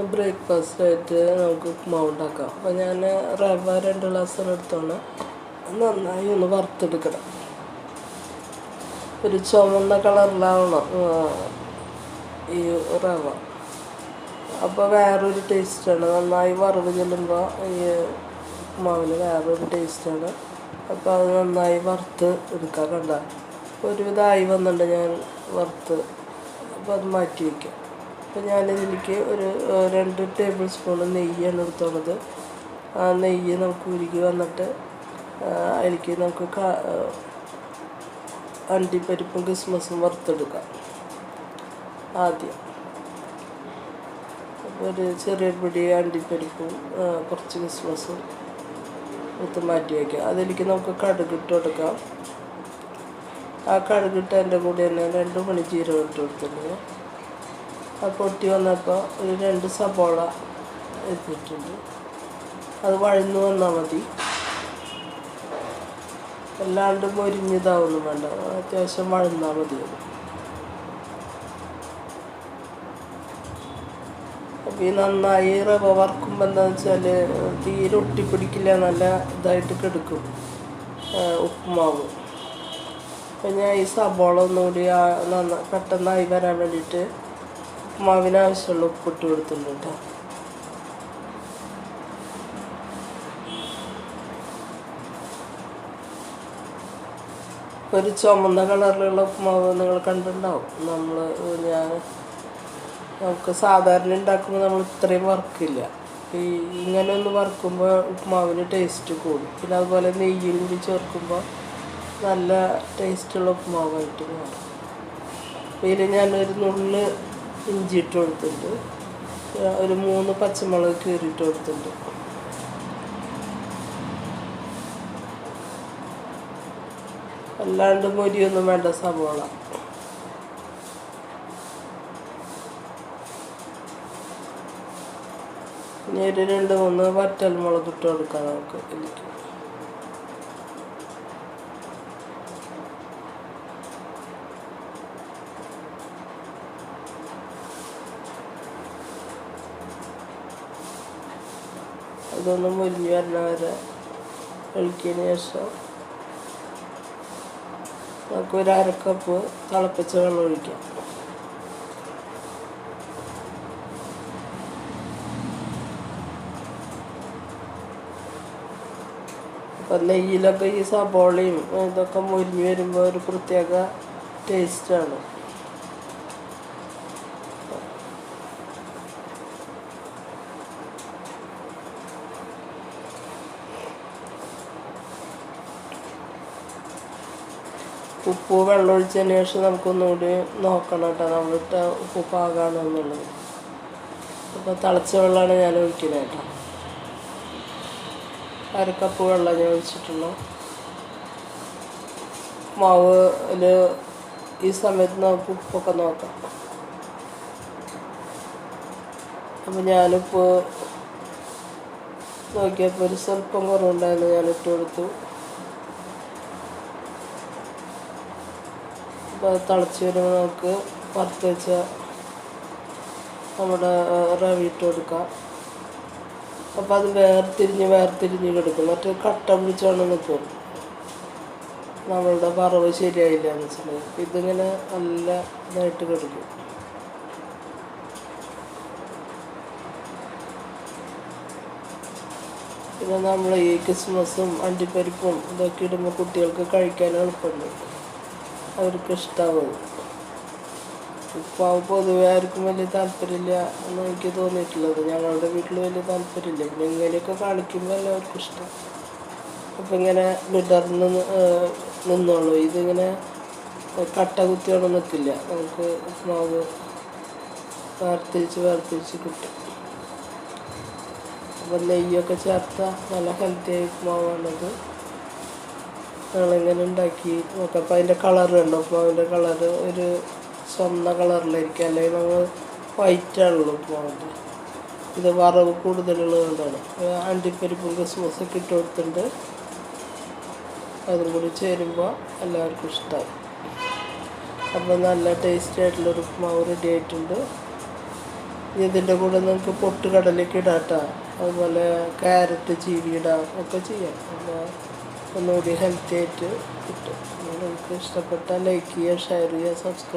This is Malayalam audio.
ബ്രേക്ക്ഫാസ്റ്റ് ആയിട്ട് നമുക്ക് ഉപ്മാവ് ഉണ്ടാക്കാം. അപ്പോൾ ഞാൻ റവ രണ്ട് ഗ്ലാസ് എടുത്തോണ്ട് നന്നായി ഒന്ന് വറുത്തെടുക്കണം. ഒരു ചുമന്ന കളറിലാവണം ഈ റവ. അപ്പോൾ വേറൊരു ടേസ്റ്റാണ് നന്നായി വറവ് ചെല്ലുമ്പോൾ ഈ ഉപ്മാവിന് വേറൊരു ടേസ്റ്റാണ് അപ്പോൾ അത് നന്നായി വറുത്ത് എടുക്കാം ഒരുവിധമായി വന്നിട്ടുണ്ട് ഞാൻ വറുത്ത്. അപ്പോൾ അത് മാറ്റി വയ്ക്കാം അപ്പോൾ ഞാനിതിലേക്ക് ഒരു രണ്ട് ടേബിൾ സ്പൂൺ നെയ്യാണ് എടുത്തുള്ളത്. ആ നെയ്യ് നമുക്ക് ഉരുകി വന്നിട്ട് അതിലേക്ക് നമുക്ക് അണ്ടിപ്പരിപ്പും കിസ്മസും വറുത്തെടുക്കാം. ആദ്യം. ഒരു ചെറിയ പിടി അണ്ടിപ്പരിപ്പും കുറച്ച് കിസ്മസും എടുത്ത് മാറ്റി വയ്ക്കാം അതിലേക്ക് നമുക്ക് കടുക് ഇട്ട് കൊടുക്കാം. ആ കടുകിട്ടതിന്റെ കൂടെ തന്നെ രണ്ട് മണി ജീരകം ഇട്ട് കൊടുത്തിട്ടുണ്ട്. പൊട്ടി വന്നപ്പോൾ ഒരു രണ്ട് സബോള എത്തിയിട്ടുണ്ട് അത് വഴന്നു വന്നാൽ മതി. അല്ലാണ്ട് മൊരിഞ്ഞതാവൊന്നും വേണ്ട. അത്യാവശ്യം വഴന്നാൽ മതി അപ്പോൾ ഈ നന്നായി റവ വറക്കുമ്പോൾ എന്താണെന്ന് വെച്ചാൽ തീരെ ഒട്ടിപ്പിടിക്കില്ല നല്ല ഇതായിട്ട് കിടക്കും. ഉപ്പുമാവ് അപ്പം ഞാൻ ഈ സബോള ഒന്നുകൂടി നന്ന പെട്ടെന്നായി വരാൻ വേണ്ടിയിട്ട് ഉപ്പുമാവിന് ആവശ്യമുള്ള ഉപ്പിട്ട് കൊടുത്തിട്ടുണ്ട് ഒരു ചുമന്ന കളറിലുള്ള ഉപ്പുമാവ് നിങ്ങൾ കണ്ടിട്ടുണ്ടാവും. നമ്മൾ ഞാൻ നമുക്ക് സാധാരണ ഉണ്ടാക്കുമ്പോൾ നമ്മൾ ഇത്രയും വറുക്കില്ല. ഈ ഇങ്ങനെ ഒന്ന് വറുക്കുമ്പോൾ ഉപ്പുമാവിന് ടേസ്റ്റ് കൂടും. പിന്നെ അതുപോലെ നെയ്യിൽ കൂടി ചേർക്കുമ്പോൾ നല്ല ടേസ്റ്റുള്ള ഉപ്പുമാവായിട്ട് മാറും. പിന്നെ ഞാനൊരു നുള്ള് ഇഞ്ചി ഇട്ട് കൊടുത്തിട്ടുണ്ട്. ഒരു മൂന്ന് പച്ചമുളക് കീറിയിട്ട് കൊടുത്തിട്ടുണ്ട്. അല്ലാണ്ട് മൊരിയൊന്നും വേണ്ട സവോള. ഇനി ഒരു രണ്ട് മൂന്ന് വറ്റൽ മുളക് ഇട്ട് കൊടുക്കാം നമുക്ക് ഇതിലേക്ക്. അതൊന്ന് മുരിഞ്ഞ് വരണ വരെ ഒഴിക്കിയതിന് ശേഷം നമുക്ക് ഒരു അരക്കപ്പ് തിളപ്പിച്ച വെള്ളം ഒഴിക്കാം. അപ്പം നെയ്യിലൊക്കെ ഈ സബോളയും ഇതൊക്കെ മുരിഞ്ഞ് വരുമ്പോൾ ഒരു പ്രത്യേക ടേസ്റ്റാണ് ഉപ്പ് വെള്ളം ഒഴിച്ചതിന് ശേഷം നമുക്കൊന്നുകൂടി നോക്കണം കേട്ടോ. നമ്മളിട്ട ഉപ്പ് പാകാണോ എന്നുള്ളത്. അപ്പോൾ തിളച്ച വെള്ളമാണ് ഞാൻ ഒഴിക്കുന്നത് കേട്ടോ. അരക്കപ്പ് വെള്ളം ഞാൻ ഒഴിച്ചിട്ടുള്ളൂ. മാവിൽ ഈ സമയത്ത് നമുക്ക് ഉപ്പൊക്കെ നോക്കാം. അപ്പോൾ ഞാനിപ്പോൾ നോക്കിയപ്പോൾ ഒരു സ്വല്പം കുറവുണ്ടായിരുന്നു. ഞാൻ ഇട്ട് കൊടുത്തു. തിളച്ച് വരുമ്പോൾ നമുക്ക് വറുത്ത് വെച്ച നമ്മുടെ റവ ഇട്ട് കൊടുക്കാം. അപ്പോൾ അത് വേർതിരിഞ്ഞ് വേർതിരിഞ്ഞ് കിടക്കും. മറ്റേ കട്ട പിടിച്ചാണ് നിൽക്കും നമ്മളുടെ വറവ് ശരിയായില്ല എന്ന് വെച്ചിട്ടുണ്ടെങ്കിൽ. ഇതിങ്ങനെ നല്ല ഇതായിട്ട് കിടക്കും. പിന്നെ നമ്മൾ ഈ ക്രിസ്മസും അണ്ടിപ്പരിപ്പും ഇതൊക്കെ ഇടുമ്പോൾ കുട്ടികൾക്ക് കഴിക്കാൻ എളുപ്പമുണ്ട്. അവർക്ക് ഇഷ്ടമാവും ഉപ്പാവ് പൊതുവെ ആർക്കും വലിയ താല്പര്യമില്ല എന്ന് എനിക്ക് തോന്നിയിട്ടുള്ളത്. ഞങ്ങളുടെ വീട്ടിൽ വലിയ താല്പര്യമില്ല. പിന്നെ ഇങ്ങനെയൊക്കെ കാണിക്കുമ്പോൾ എല്ലാവർക്കും ഇഷ്ടം. അപ്പം ഇങ്ങനെ വിടർന്ന് നിന്നോളൂ. ഇതിങ്ങനെ കട്ട കുത്തിയോടെ നിൽക്കില്ല നമുക്ക് ഉപ്പാവ് വേർതിരിച്ച് വേർതിരിച്ച് കിട്ടും. അപ്പം നെയ്യൊക്കെ ചേർത്ത നല്ല ഹെൽത്തി ആയി ഉപ്മാവാണത് ഞങ്ങളിങ്ങനെ ഉണ്ടാക്കി നോക്കാം അപ്പം അതിന്റെ കളർ കണ്ടോ. അതിന്റെ കളർ ഒരു സ്വർണ കളറിലായിരിക്കും അല്ലെങ്കിൽ നമ്മൾ വൈറ്റ് ആണല്ലോ പോകുന്നത് ഇത് വറവ് കൂടുതലുള്ളതുകൊണ്ടാണ് അണ്ടിപ്പരിപ്പും ക്രിസ്മസൊക്കെ ഇട്ട് കൊടുത്തിട്ടുണ്ട്. അതും കൂടി ചേരുമ്പോൾ എല്ലാവർക്കും ഇഷ്ടമായി. അപ്പോൾ നല്ല ടേസ്റ്റി ആയിട്ടുള്ളൊരു ഉപ്പുമാവ് റെഡി ആയിട്ടുണ്ട്. ഇതിന്റെ കൂടെ നിങ്ങൾക്ക് പൊട്ടുകടലൊക്കെ ഇടാം അതുപോലെ ക്യാരറ്റ് ചീവി ഇടാം. ഒക്കെ ചെയ്യാം. അപ്പോൾ ഒന്നുകൂടി ഹെൽത്തി ആയിട്ട് കിട്ടും നിങ്ങൾക്ക് ഇഷ്ടപ്പെട്ടാൽ ലൈക്ക് ചെയ്യുക ഷെയർ ചെയ്യുക സബ്സ്ക്രൈബ്